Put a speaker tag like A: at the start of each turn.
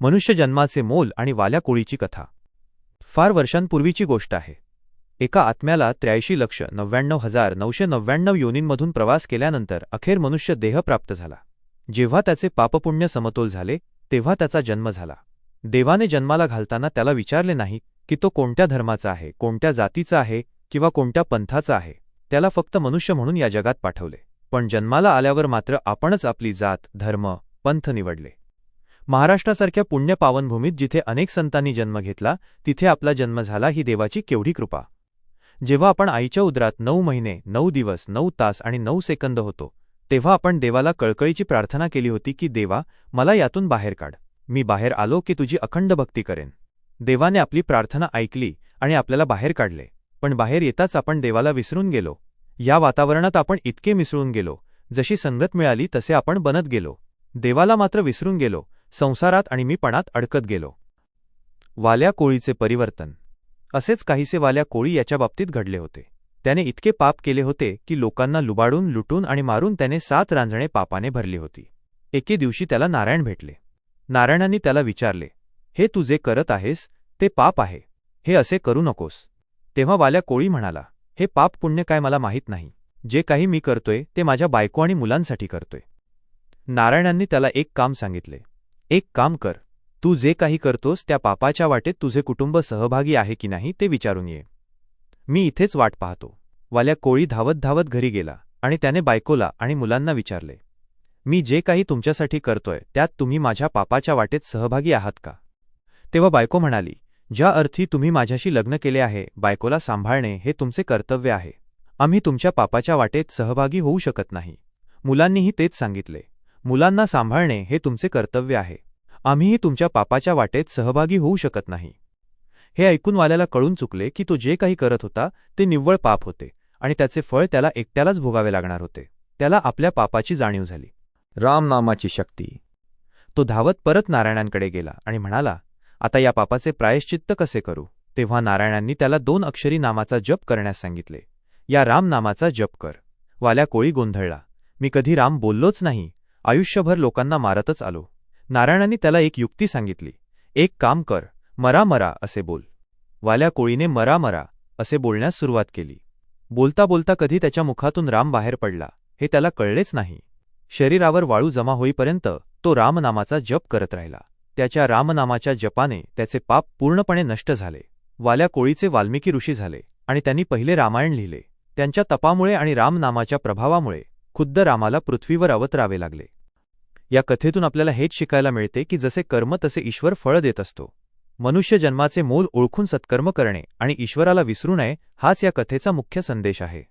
A: मनुष्य जन्माचे मोल आणि वाल्या कोळीची कथा. फार वर्षांपूर्वीची गोष्ट आहे. एका आत्म्याला त्र्याऐंशी लक्ष नव्याण्णव हजार नऊशे नव्याण्णव योनींमधून प्रवास केल्यानंतर अखेर मनुष्य देह प्राप्त झाला. जेव्हा त्याचे पापपुण्य समतोल झाले तेव्हा त्याचा जन्म झाला. देवाने जन्माला घालताना त्याला विचारले नाही की तो कोणत्या धर्माचा आहे कोणत्या जातीचा आहे किंवा कोणत्या पंथाचा आहे. त्याला फक्त मनुष्य म्हणून या जगात पाठवले. पण जन्माला आल्यावर मात्र आपणच आपली जात धर्म पंथ निवडले. महाराष्ट्रासारख्या पुण्य पावनभूमीत जिथे अनेक संतांनी जन्म घेतला तिथे आपला जन्म झाला ही देवाची केवढी कृपा. जेव्हा आपण आईच्या उदरात नऊ महिने नऊ दिवस नऊ तास आणि नऊ सेकंद होतो तेव्हा आपण देवाला कळकळीची प्रार्थना केली होती की देवा मला यातून बाहेर काढ. मी बाहेर आलो की तुझी अखंड भक्ती करेन. देवाने आपली प्रार्थना ऐकली आणि आपल्याला बाहेर काढले. पण बाहेर येताच आपण देवाला विसरून गेलो. या वातावरणात आपण इतके मिसळून गेलो. जशी संगत मिळाली तसे आपण बनत गेलो. देवाला मात्र विसरून गेलो. संसारात आणि मी पणात अडकत गेलो. वाल्या कोळीचे परिवर्तन. असेच काहीसे वाल्या कोळी याच्या बाबतीत घडले होते. त्याने इतके पाप केले होते की लोकांना लुबाडून लुटून आणि मारून त्याने सात रांजणे पापाने भरली होती. एके दिवशी त्याला नारायण भेटले. नारायणांनी त्याला विचारले हे तू जे करत आहेस ते पाप आहे. हे असे करू नकोस. तेव्हा वाल्या कोळी म्हणाला हे पाप पुण्य काय मला माहीत नाही. जे काही मी करतोय ते माझ्या बायको आणि मुलांसाठी करतोय. नारायणांनी त्याला एक काम सांगितले. एक काम कर. तू जे काही करतोस त्या पापाच्या वाटेत तुझे कुटुंब सहभागी आहे की नाही ते विचारून ये. मी इथेच वाट पाहतो. वाल्या कोळी धावत धावत घरी गेला आणि त्याने बायकोला आणि मुलांना विचारले. मी जे काही तुमच्यासाठी करतोय त्यात तुम्ही माझ्या पापाच्या वाटेत सहभागी आहात का? तेव्हा बायको म्हणाली ज्या अर्थी तुम्ही माझ्याशी लग्न केले आहे बायकोला सांभाळणे हे तुमचे कर्तव्य आहे. आम्ही तुमच्या पापाच्या वाटेत सहभागी होऊ शकत नाही. मुलांनीही तेच सांगितले. मुलांना सांभाळणे हे तुमचे कर्तव्य आहे. आम्हीही तुमच्या पापाच्या वाटेत सहभागी होऊ शकत नाही. हे ऐकून वाल्याला कळून चुकले की तो जे काही करत होता ते निव्वळ पाप होते आणि त्याचे फळ त्याला एकट्यालाच भोगावे लागणार होते. त्याला आपल्या पापाची जाणीव झाली.
B: रामनामाची शक्ती.
A: तो धावत परत नारायणांकडे गेला आणि म्हणाला आता या पापाचे प्रायश्चित्त कसे करू? तेव्हा नारायणांनी त्याला दोन अक्षरी नामाचा जप करण्यास सांगितले. या राम नामाचा जप कर. वाल्या कोळी गोंधळला. मी कधी राम बोललोच नाही. आयुष्यभर लोकांना मारतच आलो. नारायणांनी त्याला एक युक्ती सांगितली. एक काम कर मरा मरा असे बोल. वाल्या कोळीने मरा मरा असे बोलण्यास सुरुवात केली. बोलता बोलता कधी त्याच्या मुखातून राम बाहेर पडला हे त्याला कळलेच नाही. शरीरावर वाळू जमा होईपर्यंत तो रामनामाचा जप करत राहिला. त्याच्या रामनामाच्या जपाने त्याचे पाप पूर्णपणे नष्ट झाले. वाल्या कोळीचे वाल्मिकी ऋषी झाले आणि त्यांनी पहिले रामायण लिहिले. त्यांच्या तपामुळे आणि रामनामाच्या प्रभावामुळे खुद्द रामाला पृथ्वीवर अवतरावे लागले. या कथेतून आपल्याला हेच शिकायला मिळते की जसे कर्म तसे ईश्वर फळ देत असतो. मनुष्य जन्माचे मोल ओळखून सत्कर्म करणे आणि ईश्वराला विसरू नये हाच या कथेचा मुख्य संदेश आहे.